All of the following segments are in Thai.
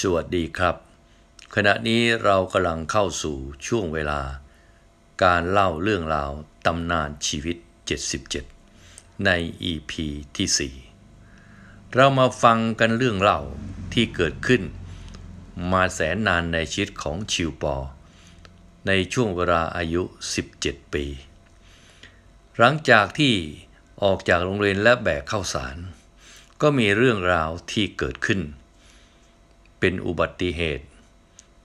สวัสดีครับ ขณะนี้เรากำลังเข้าสู่ช่วงเวลา การเล่าเรื่องราวตำนานชีวิต 77 ใน EP ที่ 4 เรามาฟังกันเรื่องเล่าที่เกิดขึ้น มาแสนนานในชีวิตของชิวปอ ในช่วงเวลาอายุ 17 ปี หลังจากที่ออกจากโรงเรียนและแบกข้าวสาร ก็มีเรื่องราวที่เกิดขึ้น เป็นอุบัติเหตุ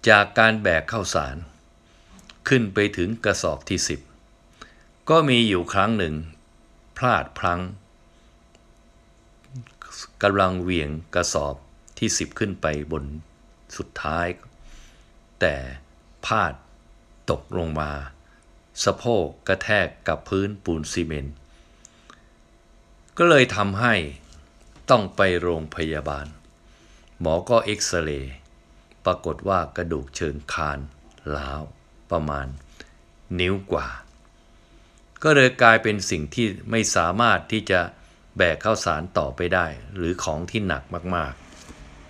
จากการแบกข้าวสาร ขึ้นไปถึงกระสอบที่สิบก็มีอยู่ครั้งหนึ่ง พลาดพลั้งกำลังเหวี่ยงกระสอบที่สิบขึ้นไปบนสุดท้าย แต่พลาดตกลงมา สะโพกกระแทกกับพื้นปูนซีเมนต์ก็เลยทำให้ต้องไปโรงพยาบาล หมอก็เอ็กซเรย์ปรากฏว่ากระดูกเชิงคานล้าวประมาณนิ้วกว่า ก็เลยกลายเป็นสิ่งที่ไม่สามารถที่จะแบกข้าวสารต่อไปได้ หรือของที่หนักมาก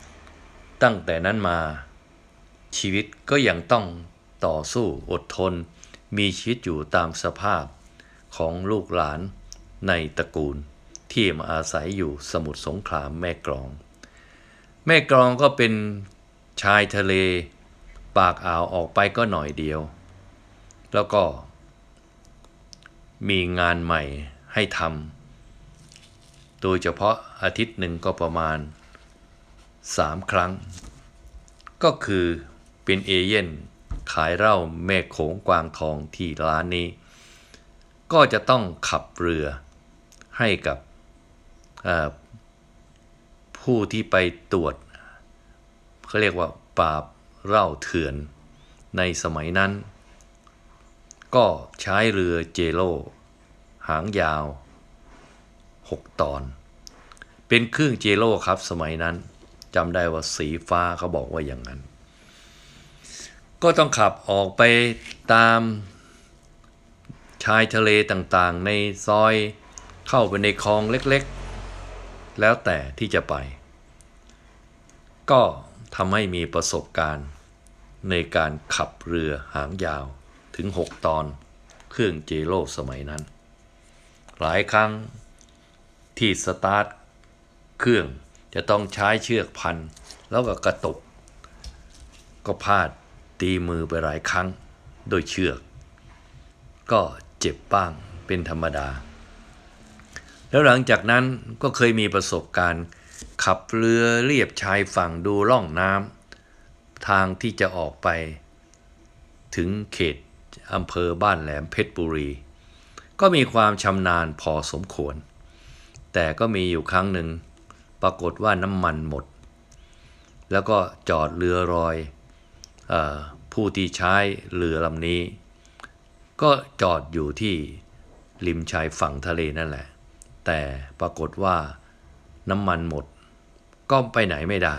ๆ ตั้งแต่นั้นมาชีวิตก็ยังต้องต่อสู้อดทน มีชีวิตอยู่ตามสภาพของลูกหลานในตระกูลที่มาอาศัยอยู่สมุทรสงครามแม่กลอง แม่กลองก็เป็นชายทะเล ปากอ่าวออกไปก็หน่อยเดียว แล้วก็ มีงานใหม่ให้ทำโดยเฉพาะอาทิตย์หนึ่งก็ประมาณ 3 ครั้ง ก็คือเป็นเอเย่นขายเหล้าแม่โขงกวางทองที่ร้านนี้ ก็จะต้องขับเรือให้กับ ผู้ที่ไปตรวจเขาเรียกว่าปราบเล้าเถื่อนในสมัยนั้น ก็ใช้เรือเจโลหางยาว 6 ตอน เป็นเครื่องเจโลครับสมัยนั้นจำได้ว่าสีฟ้าเขาบอกว่าอย่างนั้น ก็ต้องขับออกไปตามชายทะเลต่างๆ ในซอยเข้าไปในคลองเล็กๆ แล้วแต่ที่จะไป ก็ทำให้มีประสบการณ์ในการขับเรือหางยาวถึง 6 ตอนเครื่องเจโลสมัยนั้น หลายครั้งที่สตาร์ทเครื่องจะต้องใช้เชือกพัน แล้วก็กระตุก ก็พลาดตีมือไปหลายครั้งโดยเชือก ก็เจ็บบ้างเป็นธรรมดา แล้วหลังจากนั้นก็เคยมีประสบการณ์ ขับเรือเรียบชายฝั่งดูล่องน้ำทางที่จะออกไป ถึงเขตอำเภอบ้านแหลมเพชรบุรี ก็มีความชำนาญพอสมควร แต่ก็มีอยู่ครั้งหนึ่ง ปรากฏว่าน้ำมันหมด แล้วก็จอดเรือรอยอผู้ที่ใช้เรือลำนี้ ก็จอดอยู่ที่ริมชายฝั่งทะเลนั่นแหละ แต่ปรากฏว่าน้ำมันหมด ก็ไปไหนไม่ได้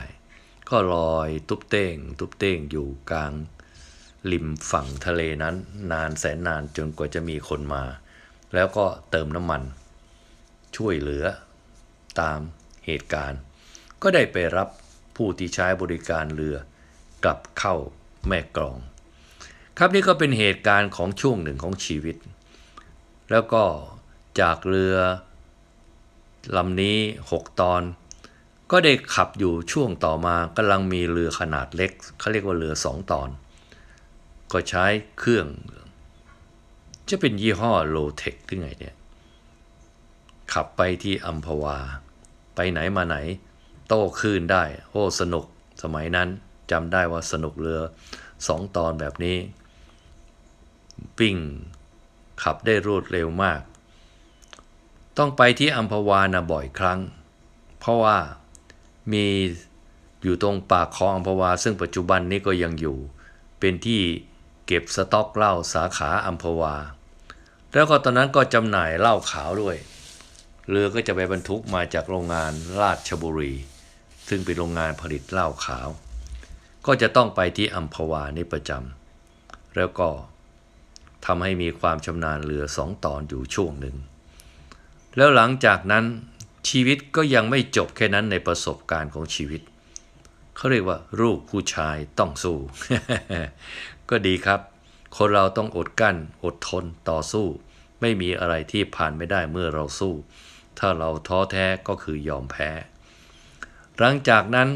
ก็ลอยตุบเต้ง ตุบเต้งอยู่กลางริมฝั่งทะเลนั้น นานแสนนานจนกว่าจะมีคนมา แล้วก็เติมน้ำมัน ช่วยเหลือตามเหตุการณ์ ก็ได้ไปรับผู้ที่ใช้บริการเรือกลับเข้าแม่กลอง ครับนี่ก็เป็นเหตุการณ์ของช่วงหนึ่งของชีวิต แล้วก็จากเรือลำนี้ 6 ตอน ก็ได้ขับอยู่ช่วงต่อมากำลังมีเรือขนาดเล็กเขาเรียกว่าเรือ2ตอน ก็ใช้เครื่อง จะเป็นยี่ห้อโลเทคหรือไงเนี่ย ขับไปที่อัมพวา ไปไหนมาไหน โต้คลื่นได้ โอ้สนุกสมัยนั้นจำได้ว่าสนุกเรือสองตอนแบบนี้ปิ้งขับได้รวดเร็วมาก ต้องไปที่อัมพวานะบ่อยครั้ง เพราะว่า มีอยู่ตรงปากคลองอัมพวา ซึ่งปัจจุบันนี้ก็ยังอยู่ เป็นที่เก็บสต็อกเหล้าสาขาอัมพวา แล้วก็ตอนนั้นก็จำหน่ายเหล้าขาวด้วย เรือก็จะไปบรรทุกมาจากโรงงานราชบุรี ซึ่งเป็นโรงงานผลิตเหล้าขาว ก็จะต้องไปที่อัมพวานี่ประจำแล้วก็ทำให้มีความชำนาญเรือสองตอนอยู่ช่วงหนึ่ง แล้วหลังจากนั้น ชีวิตก็ยังไม่จบแค่นั้นในประสบการณ์ของชีวิต เขาเรียกว่าลูกผู้ชายต้องสู้ ก็ดีครับ คนเราต้องอดกั้น อดทนต่อสู้ ไม่มีอะไรที่ผ่านไม่ได้เมื่อเราสู้ ถ้าเราท้อแท้ก็คือยอมแพ้ หลังจากนั้น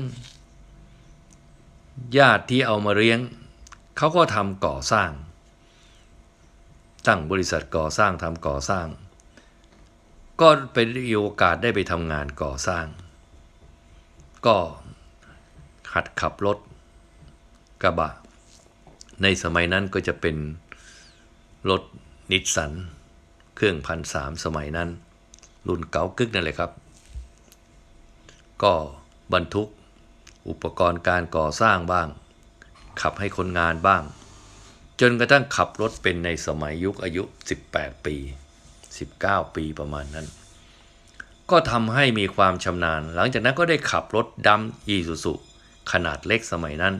ญาติที่เอามาเลี้ยง เขาก็ทำก่อสร้างตั้งบริษัทก่อสร้างทำก่อสร้าง ก็เป็นโอกาสได้ไปทำงานก่อสร้าง ก็หัดขับรถกระบะ ในสมัยนั้นก็จะเป็นรถนิสสัน เครื่องพันสามสมัยนั้น รุ่นเก๋ากึกนั่นแหละครับ ก็บรรทุกอุปกรณ์การก่อสร้างบ้าง ขับให้คนงานบ้าง จนกระทั่งขับรถเป็นในสมัยยุคอายุ 18 ปี 19 ปีประมาณนั้น ก็ทำให้มีความชำนาญ หลังจากนั้นก็ได้ขับรถดำอีซูซุขนาดเล็กสมัยนั้น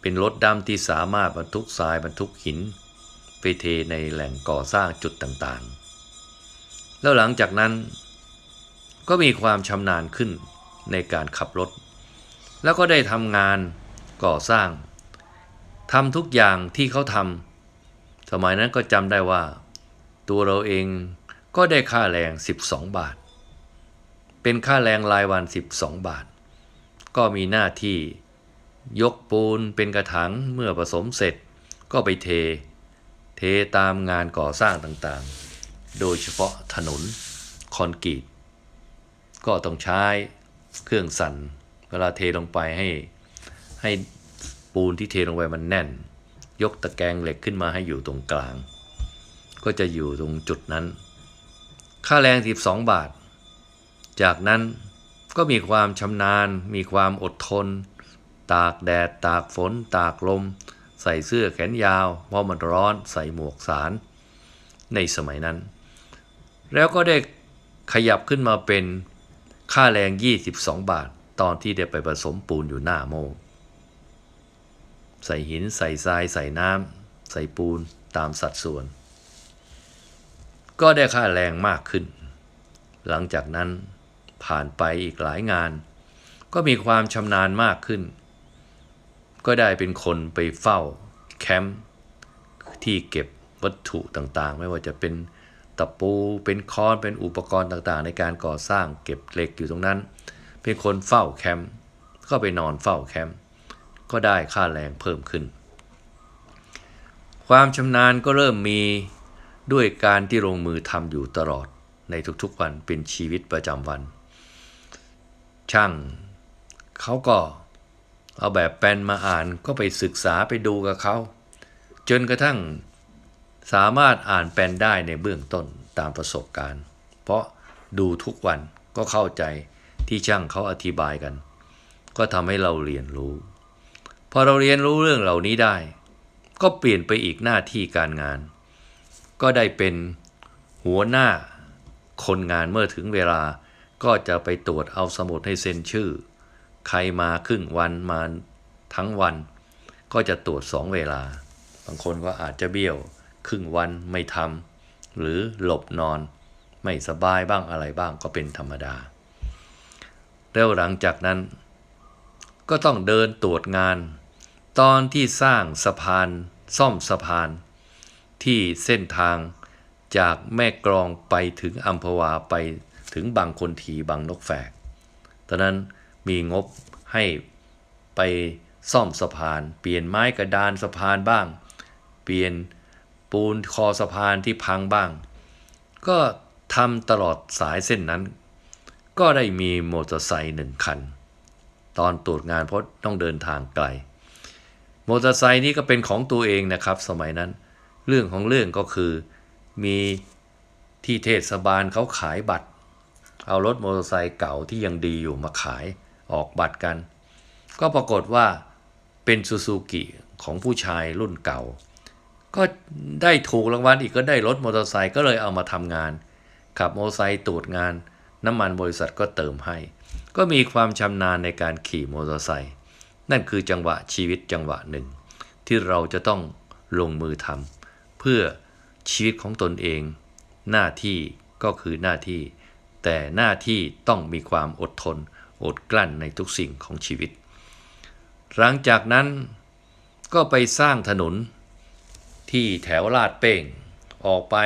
เป็นรถดำที่สามารถบรรทุกทรายบรรทุกหิน ไปเทในแหล่งก่อสร้างจุดต่างๆ แล้วหลังจากนั้นก็มีความชำนาญขึ้นในการขับรถ แล้วก็ได้ทำงานก่อสร้างทำทุกอย่างที่เขาทำสมัยนั้นก็จำได้ว่า ตัวเราเองก็ได้ค่าแรง 12 บาท เป็นค่าแรงรายวัน 12 บาท ก็มีหน้าที่ยกปูนเป็นกระถางเมื่อผสมเสร็จ ก็ไปเท เทตามงานก่อสร้างต่างๆ โดยเฉพาะถนนคอนกรีต ก็ต้องใช้เครื่องสั่น เวลาเทลงไปให้ให้ปูนที่เทลงไปมันแน่น ยกตะแกรงเหล็กขึ้นมาให้อยู่ตรงกลาง ก็จะอยู่ตรงจุดนั้น ค่าแรง 12 บาท จากนั้นก็มีความชำนาญ มีความอดทน ตากแดด ตากฝน ตากลม ใส่เสื้อแขนยาว เพราะมันร้อนใส่หมวกสาร ในสมัยนั้น แล้วก็ได้ขยับขึ้นมาเป็นค่าแรง 22 บาท ตอนที่ได้ไปผสมปูนอยู่หน้าโมใส่หิน ใส่ทราย ใส่น้ำ ใส่ปูนตามสัดส่วน ก็ได้ค่าแรงมากขึ้น หลังจากนั้นผ่านไปอีกหลายงาน ก็มีความชำนาญมากขึ้น ก็ได้เป็นคนไปเฝ้าแคมป์ที่เก็บวัตถุต่างๆ ไม่ว่าจะเป็นตะปู เป็นค้อน เป็นอุปกรณ์ต่างๆ ในการก่อสร้างเก็บเหล็กอยู่ตรงนั้น เป็นคนเฝ้าแคมป์ก็ไปนอนเฝ้าแคมป์ก็ได้ค่าแรงเพิ่มขึ้น ความชำนาญก็เริ่มมี ด้วยการที่ลงมือทำอยู่ตลอดในทุกๆวันเป็นชีวิตประจำวัน ช่างเขาก็เอาแบบแปลนมาอ่านก็ไปศึกษาไปดูกับเขา จนกระทั่งสามารถอ่านแปลนได้ในเบื้องต้นตามประสบการณ์ เพราะดูทุกวันก็เข้าใจที่ช่างเขาอธิบายกัน ก็ทำให้เราเรียนรู้ พอเราเรียนรู้เรื่องเหล่านี้ได้ ก็เปลี่ยนไปอีกหน้าที่การงาน ก็ได้เป็นหัวหน้าคนงานเมื่อถึงเวลาก็จะไปตรวจเอาสมุดให้เซ็นชื่อ ใครมาครึ่งวันมาทั้งวัน ก็จะตรวจสองเวลา บางคนก็อาจจะเบี้ยวครึ่งวันไม่ทำหรือหลบนอน ไม่สบายบ้างอะไรบ้างก็เป็นธรรมดา แล้วหลังจากนั้น ก็ต้องเดินตรวจงาน ตอนที่สร้างสะพาน ซ่อมสะพาน ที่เส้นทางจากแม่กรองไปถึงอัมพวาไปถึงบางคนทีบางนกแฝก ตอนนั้นมีงบให้ไปซ่อมสะพาน เปลี่ยนไม้กระดานสะพานบ้าง เปลี่ยนปูนคอสะพานที่พังบ้าง ก็ทำตลอดสายเส้นนั้น ก็ได้มีมอเตอร์ไซค์หนึ่งคัน ตอนตรวจงานเพราะต้องเดินทางไกลมอเตอร์ไซค์นี้ก็เป็นของตัวเองนะครับ สมัยนั้น เรื่องของเรื่องก็คือมีที่เทศบาลเขาขายบัตร เอารถมอเตอร์ไซค์เก่าที่ยังดีอยู่มาขายออกบัตรกัน ก็ปรากฏว่าเป็นซูซูกิของผู้ชายรุ่นเก่า ก็ได้ถูกรางวัลอีกก็ได้รถมอเตอร์ไซค์ก็เลยเอามาทำงาน ขับมอเตอร์ไซค์ตรวจงาน น้ำมันบริษัทก็เติมให้ ก็มีความชำนาญในการขี่มอเตอร์ไซค์นั่นคือจังหวะชีวิตจังหวะหนึ่ง ที่เราจะต้องลงมือทำ พื่อชีวิตของตนเอง หน้าที่ก็คือหน้าที่ แต่หน้าที่ต้องมีความอดทน อดกลั้นในทุกสิ่งของชีวิต หลังจากนั้นก็ไปสร้างถนนที่แถวลาดเป้ง ออกไป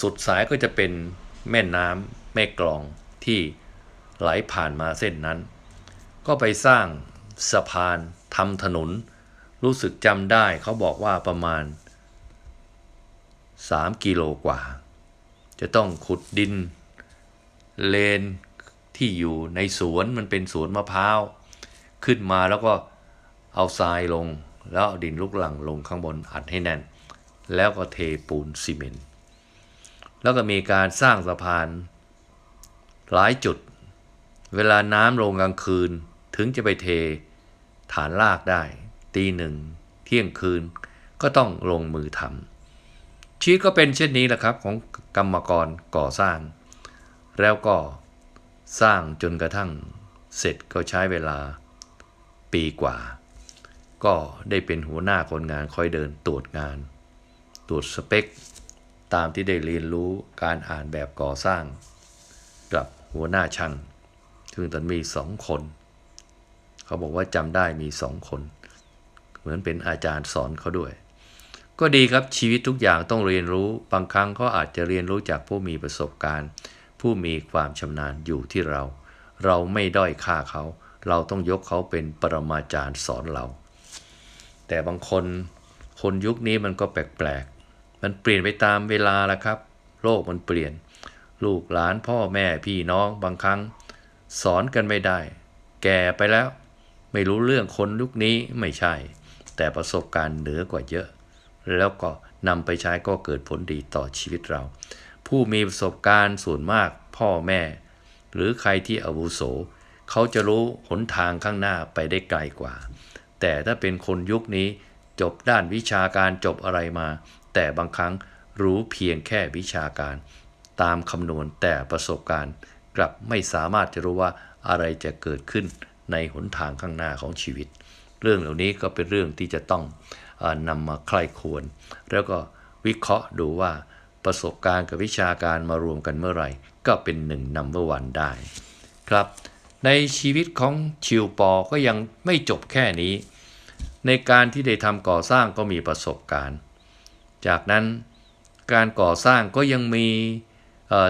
สุดสายก็จะเป็นแม่น้ำแม่กลองที่ไหลผ่านมาเส้นนั้น ก็ไปสร้างสะพานทำถนน รู้สึกจำได้เขาบอกว่าประมาณ 3 กิโลกว่า จะต้องขุดดิน เลนที่อยู่ในสวนมันเป็นสวนมะพร้าว ขึ้นมาแล้วก็เอาทรายลง แล้วเอาดินลูกหลังลงข้างบนอัดให้แน่น แล้วก็เทปูนซีเมนต์แล้วก็มีการสร้างสะพานหลายจุด เวลาน้ำลงกลางคืนถึงจะไปเทฐานลากได้ ตีหนึ่งเที่ยงคืนก็ต้องลงมือทำชีวิตก็เป็นเช่นนี้แหละครับของกรรมกรก่อสร้าง แล้วก็สร้างจนกระทั่งเสร็จก็ใช้เวลาปีกว่า ก็ได้เป็นหัวหน้าคนงานคอยเดินตรวจงาน ตรวจสเปค ตามที่ได้เรียนรู้การอ่านแบบก่อสร้าง กับหัวหน้าช่างซึ่งตอนมีสองคน เขาบอกว่าจำได้มีสองคน เหมือนเป็นอาจารย์สอนเขาด้วย ก็ดีครับชีวิตทุกอย่างต้องเรียนรู้ บางครั้งเขาอาจจะเรียนรู้จากผู้มีประสบการณ์ ผู้มีความชำนาญอยู่ที่เรา เราไม่ด้อยค่าเขา เราต้องยกเขาเป็นปรมาจารย์สอนเรา แต่บางคนคนยุคนี้มันก็แปลกๆ มันเปลี่ยนไปตามเวลาละครับ โลกมันเปลี่ยน ลูกหลานพ่อแม่พี่น้องบางครั้ง สอนกันไม่ได้ แก่ไปแล้ว ไม่รู้เรื่องคนยุคนี้ไม่ใช่ แต่ประสบการณ์เหนือกว่าเยอะ แล้วก็นำไปใช้ก็เกิดผลดีต่อชีวิตเรา ผู้มีประสบการณ์ส่วนมากพ่อแม่ หรือใครที่อาวุโส เขาจะรู้หนทางข้างหน้าไปได้ไกลกว่า แต่ถ้าเป็นคนยุคนี้จบด้านวิชาการจบอะไรมา แต่บางครั้งรู้เพียงแค่วิชาการ ตามคำนวณแต่ประสบการณ์ กลับไม่สามารถจะรู้ว่าอะไรจะเกิดขึ้นในหนทางข้างหน้าของชีวิต เรื่องเหล่านี้ก็เป็นเรื่องที่จะต้องอนำมาใคร่ควร แล้วก็วิเคราะห์ดูว่าประสบการณ์กับวิชาการมารวมกันเมื่อไหร่ ก็เป็นหนึ่งนัมเบอร์วันได้ครับ ในชีวิตของชิวปอก็ยังไม่จบแค่นี้ ในการที่ได้ทำก่อสร้างก็มีประสบการณ์ จากนั้นการก่อสร้างก็ยังมี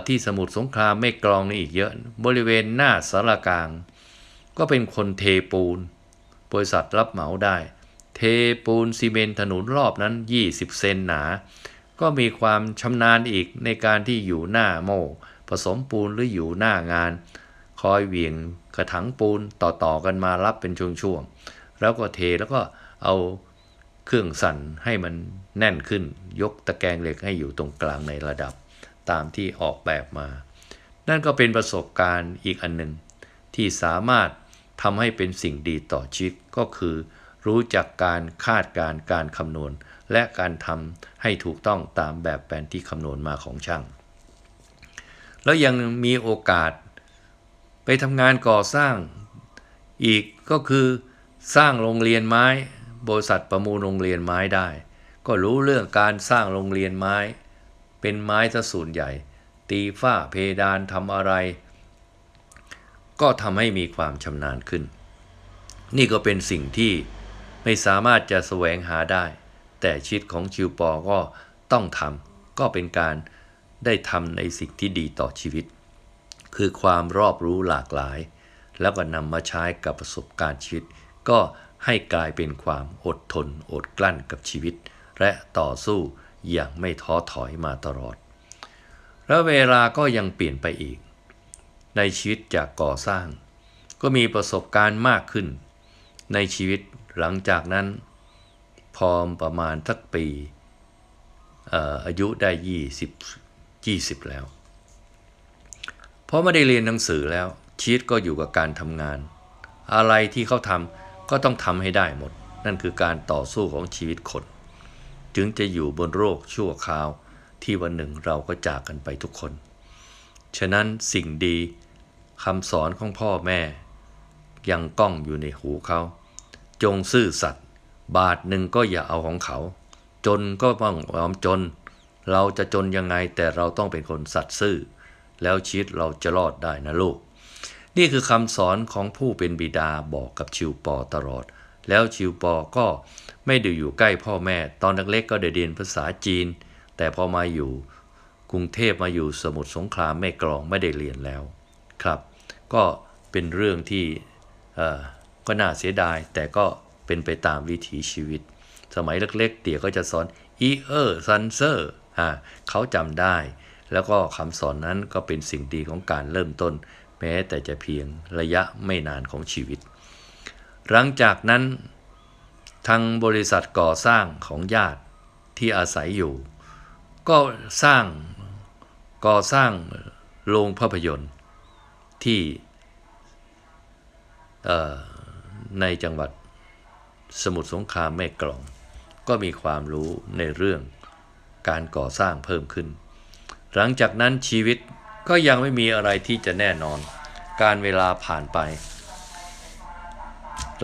ที่สมุทรสงครามไม่กรองนี่อีกเยอะ บริเวณหน้าสารกลาง ก็เป็นคนเทปูน บริษัทรับเหมาได้ เทปูนซีเมนต์ถนนรอบนั้น 20 เซนหนา ก็มีความชำนาญอีกในการที่อยู่หน้าโม่ผสมปูนหรืออยู่หน้างาน คอยเหวี่ยงกระถังปูนต่อๆกันมารับเป็นช่วงๆแล้วก็เทแล้วก็เอาเครื่องสั่นให้มันแน่นขึ้น ยกตะแกรงเหล็กให้อยู่ตรงกลางในระดับ ตามที่ออกแบบมา นั่นก็เป็นประสบการณ์อีกอันหนึ่งที่สามารถ ทำให้เป็นสิ่งดีต่อชีวิตก็คือ รู้จักการคาดการณ์การคำนวณ และการทำให้ถูกต้องตามแบบแผนที่คำนวณมาของช่าง แล้วยังมีโอกาส ไปทำงานก่อสร้างอีกก็คือสร้างโรงเรียนไม้ บริษัทประมูลโรงเรียนไม้ได้ ก็รู้เรื่องการสร้างโรงเรียนไม้ เป็นไม้ซะส่วนใหญ่ ตีฝ้าเพดานทำอะไร ก็ทำให้มีความชำนาญขึ้น นี่ก็เป็นสิ่งที่ไม่สามารถจะแสวงหาได้ แต่ชีวิตของชิวปอก็ต้องทำก็เป็นการได้ทำในสิ่งที่ดีต่อชีวิต คือความรอบรู้หลากหลาย แล้วก็นำมาใช้กับประสบการณ์ชีวิต ก็ให้กลายเป็นความอดทน อดกลั้นกับชีวิต และต่อสู้อย่างไม่ท้อถอยมาตลอด แล้วเวลาก็ยังเปลี่ยนไปอีก ในชีวิตจากก่อสร้าง ก็มีประสบการณ์มากขึ้น ในชีวิตหลังจากนั้น พอประมาณทักปีอายุได้ 20 20 แล้ว เพราะไม่ได้เรียนหนังสือแล้ว ชีวิตก็อยู่กับการทำงาน อะไรที่เขาทำก็ต้องทำให้ได้หมด นั่นคือการต่อสู้ของชีวิตคน จึงจะอยู่บนโรคชั่วคราวที่วันหนึ่งเราก็จากกันไปทุกคน ฉะนั้นสิ่งดี คำสอนของพ่อแม่ ยังก้องอยู่ในหูเขา จงซื่อสัตย์บาทหนึ่งก็อย่าเอาของเขา จนก็ต้องยอมจน เราจะจนยังไงแต่เราต้องเป็นคนสัตย์ซื่อ แล้วชีวิตเราจะรอดได้นะลูก นี่คือคำสอนของผู้เป็นบิดาบอกกับชิวปอตลอด แล้วชิวปอก็ไม่ได้อยู่ใกล้พ่อแม่ ตอนเล็กๆก็ได้เรียนภาษาจีน แต่พอมาอยู่กรุงเทพมาอยู่สมุทรสงครามแม่กลองไม่ได้เรียนแล้ว ครับก็เป็นเรื่องที่ก็น่าเสียดาย แต่ก็เป็นไปตามวิถีชีวิต สมัยเล็กๆ เตี่ยก็จะสอนอีเออร์ซันเซอร์เขาจำได้ แล้วก็คำสอนนั้นก็เป็นสิ่งดีของการเริ่มต้น แม้แต่จะเพียงระยะไม่นานของชีวิต หลังจากนั้นทางบริษัทก่อสร้างของญาติที่อาศัยอยู่ ก็สร้างก่อสร้างโรงภาพยนตร์ ที่ในจังหวัดสมุทรสงครามแม่กลอง ก็มีความรู้ในเรื่องการก่อสร้างเพิ่มขึ้น หลังจากนั้นชีวิตก็ยังไม่มีอะไรที่จะแน่นอน การเวลาผ่านไป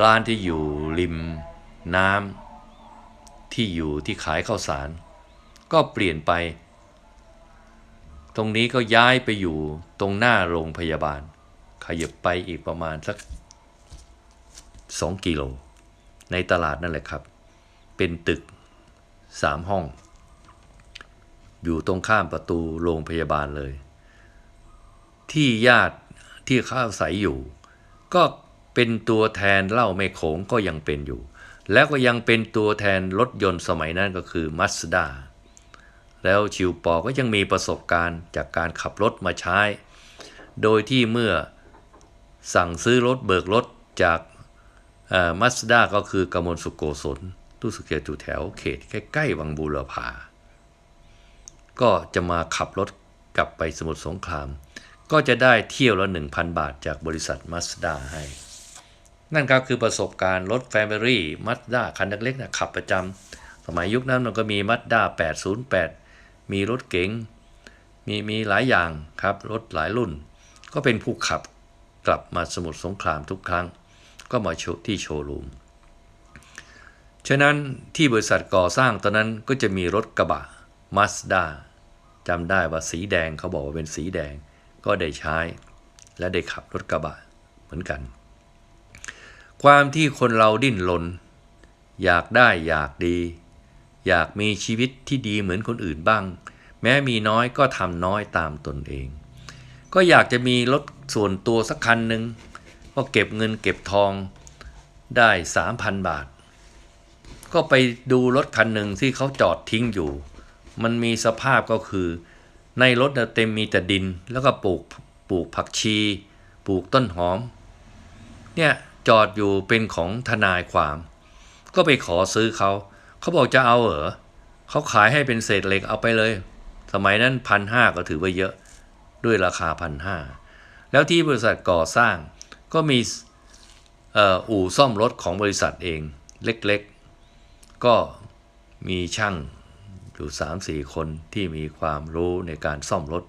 ร้านที่อยู่ริม น้ำที่อยู่ที่ขายข้าวสาร ก็เปลี่ยนไป ตรงนี้ก็ย้ายไปอยู่ตรงหน้าโรงพยาบาล ขยับไปอีกประมาณสัก 2 กิโล ในตลาดนั่นแหละครับ เป็นตึก 3 ห้อง อยู่ตรงข้ามประตูโรงพยาบาลเลย ที่ญาติที่เขาอาศัยอยู่ ก็เป็นตัวแทนเหล้าไม่โขงก็ยังเป็นอยู่ แล้วก็ยังเป็นตัวแทนรถยนต์สมัยนั้นก็คือมัสด้า แล้วชิวปอก็ยังมีประสบการณ์จากการขับรถมาใช้ โดยที่เมื่อสั่งซื้อรถเบิกรถจากมัสด้าก็คือกมลสุโกศลตู้สุเกียอยู่แถวเขตใกล้ๆวังบูรพา ก็จะมาขับรถกลับไปสมุทรสงคราม ก็จะได้เที่ยวละ 1,000 บาทจากบริษัทมาสด้าให้ นั่นก็คือประสบการณ์รถแฟมิลี่มาสด้าคันเล็กๆนะขับประจำสมัยยุคนั้นมันก็มีมาสด้า808 มีรถเก๋งมีมีหลายอย่างครับรถหลายรุ่น ก็เป็นผู้ขับกลับมาสมุทรสงครามทุกครั้ง ก็มาโชว์ที่โชว์รูม ฉะนั้นที่บริษัทก่อสร้างตอนนั้นก็จะมีรถกระบะมาสด้าจำได้ว่าสีแดงเขาบอกว่าเป็นสีแดงก็ได้ใช้ และได้ขับรถกระบะเหมือนกัน ความที่คนเราดิ้นรนอยากได้อยากดี อยากมีชีวิตที่ดีเหมือนคนอื่นบ้าง แม้มีน้อยก็ทำน้อยตามตนเอง ก็อยากจะมีรถส่วนตัวสักคันหนึ่งก็เก็บเงินเก็บทองได้ 3,000 บาท ก็ไปดูรถคันหนึ่งที่เขาจอดทิ้งอยู่ มันมีสภาพก็คือ ในรถเต็มมีแต่ดิน แล้วก็ปลูกปลูกผักชี ปลูกต้นหอม เนี่ยจอดอยู่เป็นของทนายความ ก็ไปขอซื้อเขา เขาบอกจะเอาเหรอเขาขายให้เป็นเศษเหล็กเอาไปเลย สมัยนั้นพันห้าก็ถือว่าเยอะด้วยราคาพันห้าแล้วที่บริษัทก่อสร้างก็มีอ่ออู่ซ่อมรถของบริษัทเองเล็กๆ ก็มีช่างอยู่สามสี่คนที่มีความรู้ในการซ่อมรถ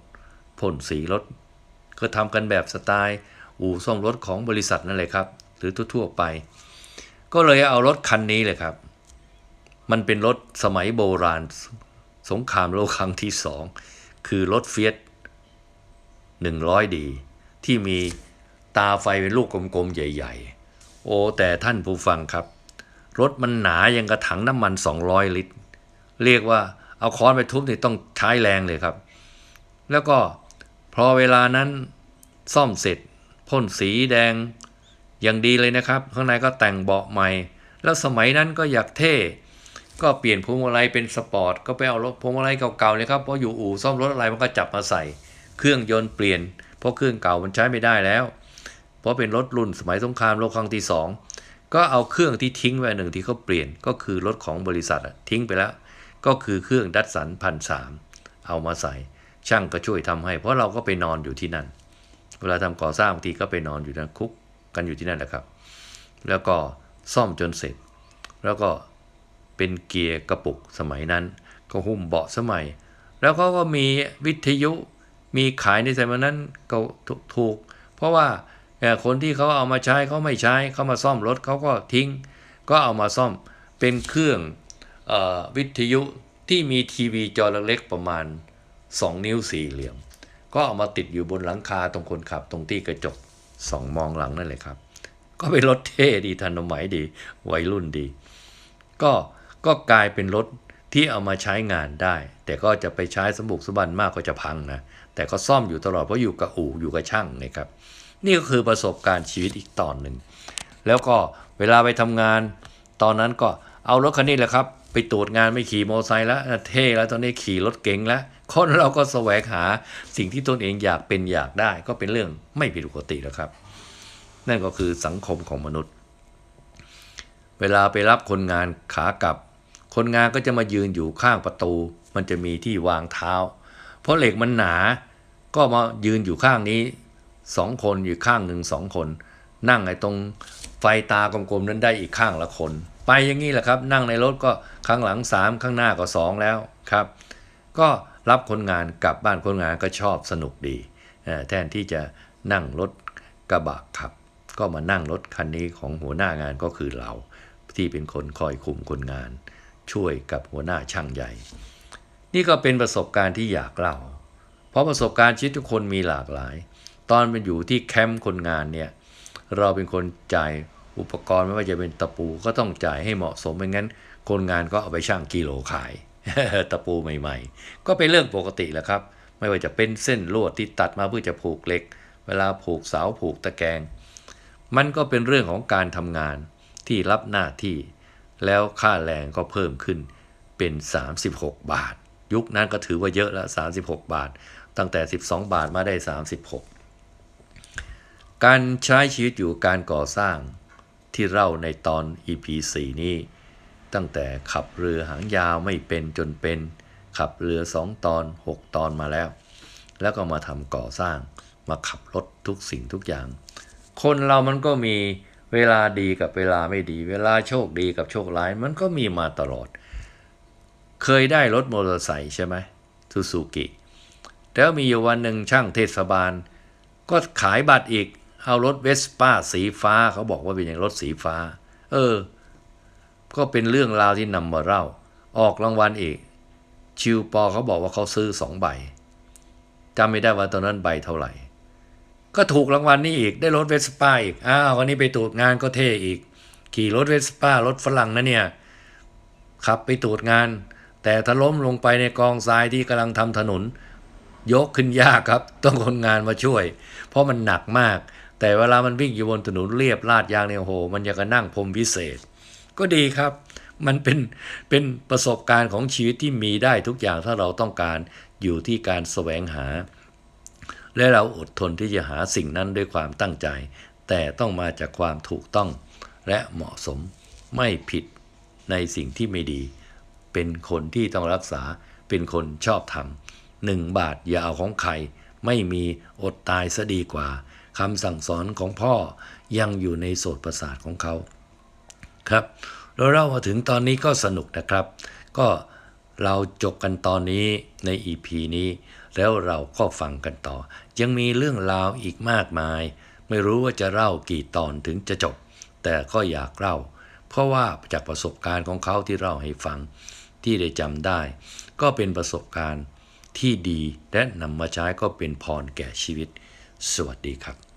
พ่นสีรถ ก็ทำกันแบบสไตล์อู่ซ่อมรถของบริษัทนั่นเลยครับ หรือทั่วๆไป ก็เลยเอารถคันนี้เลยครับ มันเป็นรถสมัยโบราณสงครามโลกครั้งที่สองคือรถเฟียสหนึ่งร้อยดี ที่มีตาไฟเป็นลูกกลมๆ ใหญ่ ๆ โอ้แต่ท่านผู้ฟังครับ รถมันหนายังกระถังน้ำมัน 200 ลิตร เรียกว่าเอาค้อนไปทุบนี่ต้องใช้แรงเลยครับ แล้วก็พอเวลานั้นซ่อมเสร็จพ่นสีแดงอย่างดีเลยนะครับ ข้างในก็แต่งเบาะใหม่ แล้วสมัยนั้นก็อยากเท่ ก็เปลี่ยนพวงมาลัยเป็นสปอร์ตก็ไปเอารถพวงมาลัยเก่าๆเลยครับเพราะอยู่อู่ซ่อมรถอะไรมันก็จับมาใส่ เครื่องยนต์เปลี่ยน เพราะเครื่องเก่ามันใช้ไม่ได้แล้ว เพราะเป็นรถรุ่นสมัยสงครามโลกครั้งที่สองก็เอาเครื่องที่ทิ้งไว้หนึ่งที่เขาเปลี่ยนก็คือรถของบริษัททิ้งไปแล้ว ก็คือเครื่องดัตสันพันสามเอามาใส่ ช่างก็ช่วยทำให้ เพราะเราก็ไปนอนอยู่ที่นั่น เวลาทำก่อสร้างบางทีก็ไปนอนอยู่นั่นคุกกันอยู่ที่นั่นแหละครับ แล้วก็ซ่อมจนเสร็จ แล้วก็ เป็นเกียร์กระปุกสมัยนั้น ก็หุ้มเบาะสมัย แล้วเขาก็มีวิทยุมีขายในสมัยนั้นก็ถูก เพราะว่าคนที่เขาเอามาใช้เขาไม่ใช้เขามาซ่อมรถเขาก็ทิ้ง ก็เอามาซ่อมเป็นเครื่องอวิทยุที่มีทีวีจอเล็กๆประมาณ 2 นิ้วสี่เหลี่ยม ก็เอามาติดอยู่บนหลังคาตรงคนขับตรงที่กระจกส่องมองหลังนั่นเลยครับ ก็เป็นรถเท่ดีทันสมัยดีวัยรุ่นดี ก็ ก็กลายเป็นรถที่เอามาใช้งานได้ แต่ก็จะไปใช้สมบุกสมบันมากก็จะพังนะ แต่ก็ซ่อมอยู่ตลอดเพราะอยู่กับอู่อยู่กับช่างนะครับ นี่ก็คือประสบการณ์ชีวิตอีกตอนหนึ่ง แล้วก็เวลาไปทำงาน ตอนนั้นก็เอารถคันนี้แหละครับ ไปตรวจงานไม่ขี่มอเตอร์ไซค์แล้วเท่แล้วตอนนี้ขี่รถเก๋งแล้วคนเราก็แสวงหาสิ่งที่ตนเองอยากเป็นอยากได้ ก็เป็นเรื่องไม่ผิดปกติแล้วครับ นั่นก็คือสังคมของมนุษย์ เวลาไปรับคนงานขากลับ คนงานก็จะมายืนอยู่ข้างประตู มันจะมีที่วางเท้า เพราะเหล็กมันหนา ก็มายืนอยู่ข้างนี้สองคนอยู่ข้างหนึ่งสองคน นั่งไอ้ตรงไฟตากลมๆนั้นได้อีกข้างละคน ไปอย่างนี้แหละครับ นั่งในรถก็ข้างหลังสามข้างหน้าก็สองแล้วครับ ก็รับคนงานกลับบ้านคนงานก็ชอบสนุกดีแทนที่จะนั่งรถกระบะขับ ก็มานั่งรถคันนี้ของหัวหน้างานก็คือเรา ที่เป็นคนคอยคุมคนงาน ช่วยกับหัวหน้าช่างใหญ่ นี่ก็เป็นประสบการณ์ที่อยากเล่า เพราะประสบการณ์ชีวิตทุกคนมีหลากหลาย ตอนเป็นอยู่ที่แคมป์คนงานเนี่ยเราเป็นคนจ่ายอุปกรณ์ไม่ว่าจะเป็นตะปูก็ต้องจ่ายให้เหมาะสมไม่งั้น คนงานก็เอาไปชั่งกิโลขาย ตะปูใหม่ ๆ ก็เป็นเรื่องปกติแหละครับ ไม่ว่าจะเป็นเส้นลวดที่ตัดมาเพื่อจะผูกเหล็ก เวลาผูกเสาผูกตะแกรงมันก็เป็นเรื่องของการทำงานที่รับหน้าที่ แล้วค่าแรงก็เพิ่มขึ้นเป็น 36 บาท ยุคนั้นก็ถือว่าเยอะแล้ว 36 บาท ตั้งแต่ 12 บาทมาได้ 36 การใช้ชีวิตอยู่การก่อสร้างที่เล่าในตอน EP 4 นี้ ตั้งแต่ขับเรือหางยาวไม่เป็นจนเป็น ขับเรือสองตอน 6 ตอนมาแล้ว แล้วก็มาทำก่อสร้างมาขับรถทุกสิ่งทุกอย่าง คนเรามันก็มี เวลาดีกับเวลาไม่ดี เวลาโชคดีกับโชคร้ายมันก็มีมาตลอด เคยได้รถมอเตอร์ไซค์ใช่ไหมซูซูกิแล้วมีอยู่วันหนึ่งช่างเทศบาล ก็ขายบัตรอีก เอารถเวสป้าสีฟ้าเขาบอกว่าเป็นอย่างรถสีฟ้า เออ ก็เป็นเรื่องราวที่นำมาเล่า ออกรางวัลอีก ชิวปอเขาบอกว่าเขาซื้อสองใบจำไม่ได้ว่าตอนนั้นใบเท่าไหร่ ก็ถูกรางวัลนี่อีกได้รถเวสป้าอีกอ้าววันนี้ไปตรวจงานก็เท่อีก ขี่รถเวสป้ารถฝรั่งนะเนี่ยขับไปตรวจงาน แต่ถ้าล้มลงไปในกองทรายที่กำลังทำถนน ยกขึ้นยากครับ ต้องคนงานมาช่วย เพราะมันหนักมาก แต่เวลามันวิ่งอยู่บนถนนเรียบลาดยางเนี่ยโอ้โหมันอยากจะนั่งพรมวิเศษ ก็ดีครับมันเป็นเป็นประสบการณ์ของชีวิตที่มีได้ทุกอย่างถ้าเราต้องการอยู่ที่การแสวงหา และเราอดทนที่จะหาสิ่งนั้นด้วยความตั้งใจ แต่ต้องมาจากความถูกต้อง และเหมาะสมไม่ผิดในสิ่งที่ไม่ดี เป็นคนที่ต้องรักษาเป็นคนชอบทำหนึ่งบาทอย่าเอาของใคร ไม่มีอดตายซะดีกว่าคำสั่งสอนของพ่อยังอยู่ในโสตประสาทของเขาครับเราเล่ามาถึงตอนนี้ก็สนุกนะครับ ก็เราจบกันตอนนี้ใน EP นี้ แล้วเราก็ฟังกันต่อ ยังมีเรื่องราวอีกมากมาย ไม่รู้ว่าจะเล่ากี่ตอนถึงจะจบ แต่ก็อยากเล่า เพราะว่าจากประสบการณ์ของเขาที่เล่าให้ฟัง ที่ได้จำได้ ก็เป็นประสบการณ์ที่ดีและนำมาใช้ก็เป็นพรแก่ชีวิต สวัสดีครับ